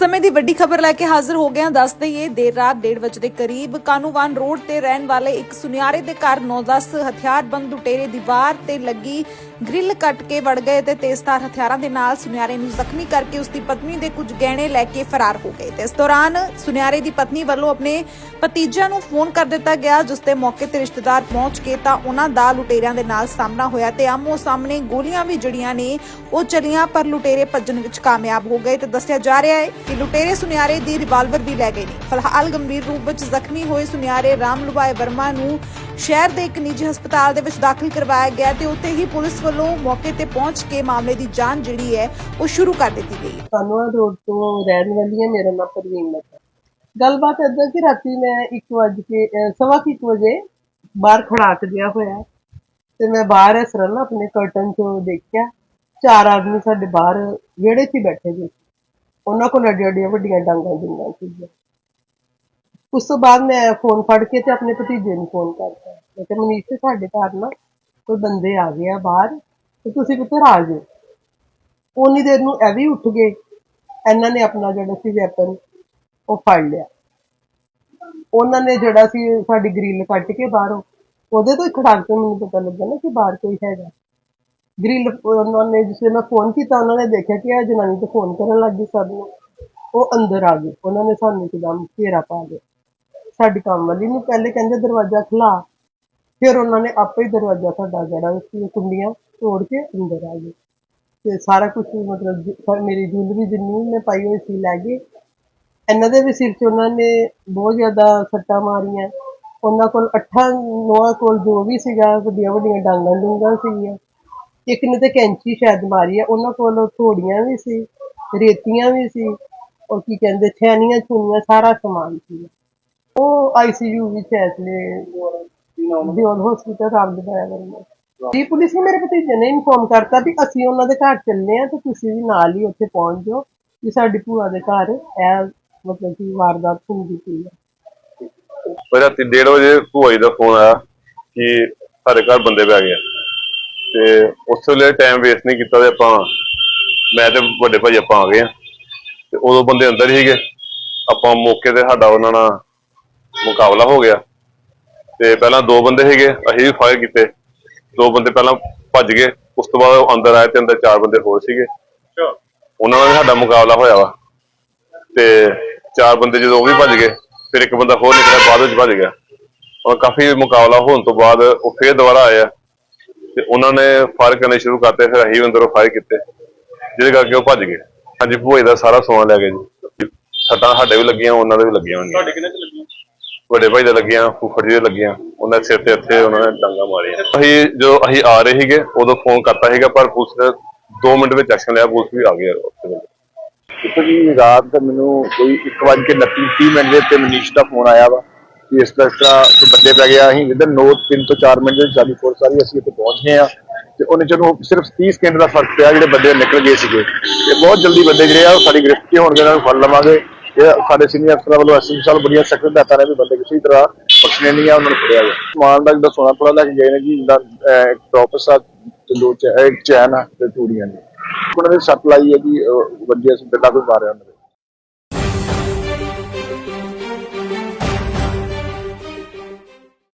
ਸਮੇਂ ਦੀ ਵੱਡੀ ਖਬਰ ਲੈ ਕੇ ਹਾਜ਼ਰ ਹੋ ਗਏ ਹਾਂ। ਦੱਸ ਦਈਏ, ਦੇਰ ਰਾਤ 1:30 ਵਜੇ ਦੇ ਕਰੀਬ ਕਾਨੂੰਵਾਨ ਰੋਡ ਤੇ ਰਹਿਣ ਵਾਲੇ ਇੱਕ ਸੁਨਿਆਰੇ ਦੇ ਘਰ 9-10 ਹਥਿਆਰਬੰਦ ਲੁਟੇਰੇ ਦੀਵਾਰ ਤੇ ਲੱਗੀ ਗ੍ਰਿਲ ਕੱਟ ਕੇ ਵੜ ਗਏ ਤੇ ਤੇਜ਼ਧਾਰ ਹਥਿਆਰਾਂ ਦੇ ਨਾਲ ਸੁਨਿਆਰੇ ਨੂੰ ਜ਼ਖਮੀ ਕਰਕੇ ਉਸ ਦੀ ਪਤਨੀ ਦੇ ਕੁਝ ਗਹਿਣੇ ਲੈ ਕੇ ਫਰਾਰ ਹੋ ਗਏ ਤੇ ਇਸ ਦੌਰਾਨ ਸੁਨਿਆਰੇ ਦੀ ਪਤਨੀ ਵੱਲੋਂ ਆਪਣੇ ਭਤੀਜਿਆਂ ਨੂੰ ਫੋਨ ਕਰ ਦਿੱਤਾ ਗਿਆ, ਜਿਸ ਤੇ ਮੌਕੇ ਤੇ ਰਿਸ਼ਤੇਦਾਰ ਪਹੁੰਚ ਕੇ ਤਾਂ ਉਹਨਾਂ ਦਾ ਲੁਟੇਰਿਆਂ ਦੇ ਨਾਲ ਸਾਹਮਣਾ ਹੋਇਆ ਤੇ ਆਮੋ ਸਾਹਮਣੇ ਗੋਲੀਆਂ ਵੀ ਜੜੀਆਂ ਨੇ, ਉਹ ਚਲੀਆਂ ਪਰ ਲੁਟੇਰੇ ਭੱਜਣ ਵਿੱਚ ਕਾਮਯਾਬ ਹੋ ਗਏ ਤੇ ਦੱਸਿਆ ਜਾ ਰਿਹਾ ਹੈ ਕਿ ਲੁਟੇਰੇ ਸੁਨਿਆਰੇ ਦੀ ਰਿਵਾਲਵਰ ਵੀ ਲੈ ਗਏ ਨੇ। ਫਿਲਹਾਲ ਗੰਭੀਰ ਰੂਪ ਵਿੱਚ ਜ਼ਖਮੀ ਹੋਏ ਸੁਨਿਆਰੇ ਰਾਮ ਲੁਬਾਏ ਵਰਮਾ ਨੂੰ ਸ਼ਹਿਰ ਦੇ ਇੱਕ ਨਿੱਜੀ ਹਸਪਤਾਲ ਦੇ ਵਿੱਚ ਦਾਖਲ ਕਰਵਾਇਆ ਗਿਆ ਤੇ ਉੱਥੇ ਹੀ ਪੁਲਿਸ ਵੱਲੋਂ ਮੌਕੇ ਤੇ ਪਹੁੰਚ ਕੇ ਮਾਮਲੇ ਦੀ ਜਾਂਚ ਜਿਹੜੀ ਹੈ ਉਹ ਸ਼ੁਰੂ ਕਰ ਦਿੱਤੀ ਗਈ ਹੈ। ਰੋਡ ਤੋਂ ਰਹਿਣ ਵਾਲੀ ਹਾਂ ਮੇਰਾ ਨਾਮ ਪ੍ਰਵੀਨ ਮਹਿਤਾ ਗੱਲਬਾਤ ਏਦਾਂ ਕਿ ਰਾਤੀ ਮੈਂ 1 ਵਜੇ ਸਵਾ ਕੁ ਵਜੇ ਬਾਹਰ ਖੜਾਕ ਦਿਆ ਹੋਇਆ ਤੇ ਮੈਂ ਬਾਹਰ ਇਸ ਤਰ੍ਹਾਂ ਆਪਣੇ ਕਰਟਨ ਚੋਂ ਦੇਖਿਆ। ਚਾਰ ਆਦਮੀ ਸਾਡੇ ਬਾਹਰ ਵਿਹੜੇ 'ਚ ਬੈਠੇ ਸੀ। ਉਹਨਾਂ ਕੋਲ ਅੱਡੀਆਂ ਅੱਡੀਆਂ ਵੱਡੀਆਂ ਡਾਂਗਾਂ ਡੂੰਗਾਂ ਸੀਗੀਆਂ। ਉਸ ਤੋਂ ਬਾਅਦ ਮੈਂ ਫੋਨ ਫੜ ਕੇ ਤੇ ਆਪਣੇ ਭਤੀਜੇ ਨੂੰ ਫੋਨ ਕਰਤਾ। ਮੈਂ ਕਿਹਾ, ਮਨੀਸ਼, ਤੇ ਸਾਡੇ ਘਰ ਨਾ ਕੋਈ ਬੰਦੇ ਆ ਗਏ ਆ ਬਾਹਰ ਤੇ ਤੁਸੀਂ ਪੁੱਤਰ ਆ ਜਾਓ ਉਨੀ ਦੇਰ ਨੂੰ ਇਹ ਵੀ ਉੱਠ ਗਏ। ਇਹਨਾਂ ਨੇ ਆਪਣਾ ਜਿਹੜਾ ਸੀ ਵੈਪਨ ਉਹ ਫੜ ਲਿਆ। ਉਹਨਾਂ ਨੇ ਜਿਹੜਾ ਸੀ ਸਾਡੀ ਗ੍ਰਿਲ ਕੱਟ ਕੇ ਬਾਹਰੋਂ, ਉਹਦੇ ਤੋਂ ਹੀ ਖੜਾਕ ਕੇ ਮੈਨੂੰ ਪਤਾ ਲੱਗਾ ਨਾ ਕਿ ਬਾਹਰ ਕੋਈ ਹੈਗਾ। ਗ੍ਰਿਲ ਉਹਨਾਂ ਨੇ ਜਿਸ ਵੇਲੇ ਮੈਂ ਫੋਨ ਕੀਤਾ, ਉਹਨਾਂ ਨੇ ਦੇਖਿਆ ਕਿ ਇਹ ਜਨਾਨੀ ਤੇ ਫੋਨ ਕਰਨ ਲੱਗ ਗਈ ਸਾਨੂੰ ਉਹ ਅੰਦਰ ਆ ਗਈ। ਉਹਨਾਂ ਨੇ ਸਾਨੂੰ ਇੱਕਦਮ ਘੇਰਾ ਪਾ ਲਿਆ। ਸਾਡੀ ਕੰਮ ਵਾਲੀ ਨੂੰ ਪਹਿਲੇ ਕਹਿੰਦੇ ਦਰਵਾਜ਼ਾ ਖੁਲਾ ਫਿਰ ਉਹਨਾਂ ਨੇ ਆਪੇ ਹੀ ਦਰਵਾਜ਼ਾ ਸਾਡਾ ਜਿਹੜਾ ਸੀ ਕੁੰਡੀਆਂ ਤੋੜ ਕੇ ਅੰਦਰ ਆ ਗਏ। ਤੇ ਸਾਰਾ ਕੁਝ ਮਤਲਬ ਮੇਰੀ ਜੁਲਰੀ ਜਿੰਨੀ ਮੈਂ ਪਾਈ ਹੋਈ ਸੀ ਲੈ ਗਏ। ਇਹਨਾਂ ਦੇ ਵੀ ਸਿਰ 'ਚ ਉਹਨਾਂ ਨੇ ਬਹੁਤ ਜ਼ਿਆਦਾ ਸੱਟਾਂ ਮਾਰੀਆਂ। ਉਹਨਾਂ ਕੋਲ ਅੱਠਾਂ ਨੌਆਂ ਕੋਲ ਜੋ ਵੀ ਸੀਗਾ ਵੱਡੀਆਂ ਵੱਡੀਆਂ ਡਾਂਗਾਂ ਡੂੰਗਾਂ ਸੀਗੀਆਂ। ਇੱਕ ਨੇ ਤੇ ਕੈਂਚੀ ਸ਼ਾਇਦ ਮਾਰੀ ਆ, ਉਹਨਾਂ ਕੋਲ ਥੋੜੀਆਂ ਵੀ ਸੀ, ਰੇਤੀਆਂ ਵੀ ਸੀ, ਉਹ ਕੀ ਕਹਿੰਦੇ ਥੈਨੀਆਂ ਛੁਨੀਆਂ ਸਾਰਾ ਸਮਾਨ ਸੀ। ਉਹ ਆਈਸੀਯੂ ਵਿੱਚ ਐ ਦਿਓਲ ਹਸਪੀਟਲ ਰਾਮ ਦੇ ਬਾਰੇ ਜੀ, ਪੁਲਿਸ ਨੇ ਮੇਰੇ ਭਤੀਜੇ ਨੇ ਇਨਫੋਰਮ ਕਰਤਾ ਵੀ ਅਸੀਂ ਉਹਨਾਂ ਦੇ ਘਰ ਚੱਲੇ ਆ ਤੇ ਤੁਸੀਂ ਵੀ ਨਾਲ ਹੀ ਉੱਥੇ ਪਹੁੰਚ ਜਾਓ ਕਿ ਸਾਡੀ ਭੂਆ ਦੇ ਘਰ ਇਹ ਮਤਲਬ ਕਿ ਵਾਰਦਾਤ ਹੁੰਦੀ ਪਈ ਹੈ ਪਰ ਰਾਤੀ 1:30 ਵਜੇ ਭੂਆ ਜੀ ਦਾ ਫੋਨ ਆਇਆ ਕਿ ਸਾਡੇ ਘਰ ਬੰਦੇ ਪੈ ਗਏ ਤੇ ਉਸ ਵੇਲੇ ਟਾਈਮ ਵੇਸਟ ਨਹੀਂ ਕੀਤਾ ਤੇ ਆਪਾਂ ਮੈਂ ਤੇ ਵੱਡੇ ਭਾਈ ਆਪਾਂ ਆ ਗਏ ਆ। ਤੇ ਉਦੋਂ ਬੰਦੇ ਅੰਦਰ ਹੀ ਸੀਗੇ। ਆਪਾਂ ਮੌਕੇ ਤੇ ਸਾਡਾ ਉਹਨਾਂ ਨਾਲ ਮੁਕਾਬਲਾ ਹੋ ਗਿਆ। ਤੇ ਪਹਿਲਾਂ ਦੋ ਬੰਦੇ ਸੀਗੇ ਅਸੀਂ ਵੀ ਫਾਇਰ ਕੀਤੇ। ਦੋ ਬੰਦੇ ਪਹਿਲਾਂ ਭੱਜ ਗਏ। ਉਸ ਤੋਂ ਬਾਅਦ ਅੰਦਰ ਆਏ ਤੇ ਅੰਦਰ ਚਾਰ ਬੰਦੇ ਹੋਰ ਸੀਗੇ। ਉਹਨਾਂ ਨਾਲ ਵੀ ਸਾਡਾ ਮੁਕਾਬਲਾ ਹੋਇਆ ਵਾ। ਤੇ ਚਾਰ ਬੰਦੇ ਜਦੋਂ ਉਹ ਵੀ ਭੱਜ ਗਏ ਫਿਰ ਇੱਕ ਬੰਦਾ ਹੋਰ ਨਿਕਲਿਆ ਬਾਅਦ ਵਿੱਚ ਭੱਜ ਗਿਆ। ਔਰ ਕਾਫੀ ਮੁਕਾਬਲਾ ਹੋਣ ਤੋਂ ਬਾਅਦ ਉਹ ਫੇਰ ਦੁਬਾਰਾ ਆਏ ਆ। ਤੇ ਉਹਨਾਂ ਨੇ ਫਾਇਰ ਕਰਨੇ ਸ਼ੁਰੂ ਕਰਤੇ ਫਿਰ ਅਸੀਂ ਅੰਦਰੋਂ ਫਾਇਰ ਕੀਤੇ। ਜਿਹਦੇ ਕਰਕੇ ਉਹ ਭੱਜ ਗਏ। ਹਾਂਜੀ ਭੂਏ ਦਾ ਸਾਰਾ ਸੋਨਾ ਲੈ ਗਏ ਜੀ। ਸੱਟਾਂ ਸਾਡੇ ਵੀ ਲੱਗੀਆਂ ਉਹਨਾਂ ਦੇ ਵੀ ਲੱਗੀਆਂ ਹੋਣਗੀਆਂ ਤੁਹਾਡੇ ਕਿੰਨੇ ਚ ਲੱਗੀਆਂ? ਵੱਡੇ ਭਾਈ ਦੇ ਲੱਗੀਆਂ ਫੁੱਫੜ ਜੀ ਦੇ ਲੱਗੀਆਂ। ਉਹਨਾਂ ਦੇ ਸਿਰ ਤੇ ਇੱਥੇ ਉਹਨਾਂ ਨੇ ਡਾਂਗਾ ਮਾਰੀਆਂ। ਅਸੀਂ ਜੋ ਅਸੀਂ ਆ ਰਹੇ ਸੀਗੇ ਉਦੋਂ ਫੋਨ ਕਰਤਾ ਸੀਗਾ ਪਰ ਪੁਲਿਸ ਨੇ 2 ਮਿੰਟ ਵਿੱਚ ਐਕਸ਼ਨ ਲਿਆ ਪੁਲਿਸ ਵੀ ਆ ਗਈ ਉੱਥੇ ਵੇਲੇ ਜੀ ਰਾਤ ਮੈਨੂੰ ਕੋਈ 1:29 30 ਮਿੰਟ ਦੇ ਉੱਤੇ ਮਨੀਸ਼ ਦਾ ਫੋਨ ਆਇਆ ਵਾ। ਕਿ ਇਸ ਤਰ੍ਹਾਂ ਇਸ ਬੰਦੇ ਪੈ ਗਿਆ ਅਸੀਂ ਵਿਦਨ ਨੋ 3 ਤੋਂ 4 ਮਿੰਟ ਦੇ ਵਿੱਚ ਸਾਡੀ ਫੋਰਸ ਸਾਰੀ ਅਸੀਂ ਇੱਥੇ ਪਹੁੰਚ ਗਏ ਆ। ਤੇ ਉਹਨੇ ਚਲੋ ਸਿਰਫ 30 ਸਕਿੰਟ ਦਾ ਫ਼ਰਕ ਪਿਆ ਜਿਹੜੇ ਬੰਦੇ ਨਿਕਲ ਗਏ ਸੀਗੇ ਤੇ ਬਹੁਤ ਜਲਦੀ ਬੰਦੇ ਜਿਹੜੇ ਆ ਉਹ ਸਾਡੀ ਗ੍ਰਿਫਤ 'ਚ ਹੋਣਗੇ ਉਹਨਾਂ ਨੂੰ ਫੜ ਲਵਾਂਗੇ। ਇਹ ਸਾਡੇ ਸੀਨੀਅਰ ਅਫਸਰਾਂ ਵੱਲੋਂ ਐਸਐਸ ਸਾਲ ਬੜੀਆਂ ਸਖਤ ਹਦਾਇਤਾਂ ਨੇ ਵੀ ਬੰਦੇ ਕਿਸੇ ਤਰ੍ਹਾਂ ਬਖਸ਼ਣੇ ਨਹੀਂ ਆ ਉਹਨਾਂ ਨੂੰ ਫੜਿਆ ਗਿਆ। ਸਮਾਨ ਦਾ ਜਿਹੜਾ ਸੋਨਾ ਥੋੜਾ ਲੈ ਕੇ ਗਏ ਨੇ ਜੀ ਜਿੱਦਾਂ ਅਹ, ਇੱਕ ਟੋਪਸ ਆ ਤੇ ਦੋ ਚੈਨ ਆ ਤੇ ਚੂੜੀਆਂ ਨੇ। ਉਹਨਾਂ ਨੇ ਸੱਟ ਲਾਈ ਹੈ ਜੀ ਅਹ, ਅਸੀਂ ਸੀ ਬਿੱਲਾ ਕੋਈ ਮਾਰਿਆ ਉਹਨਾਂ ਦੇ।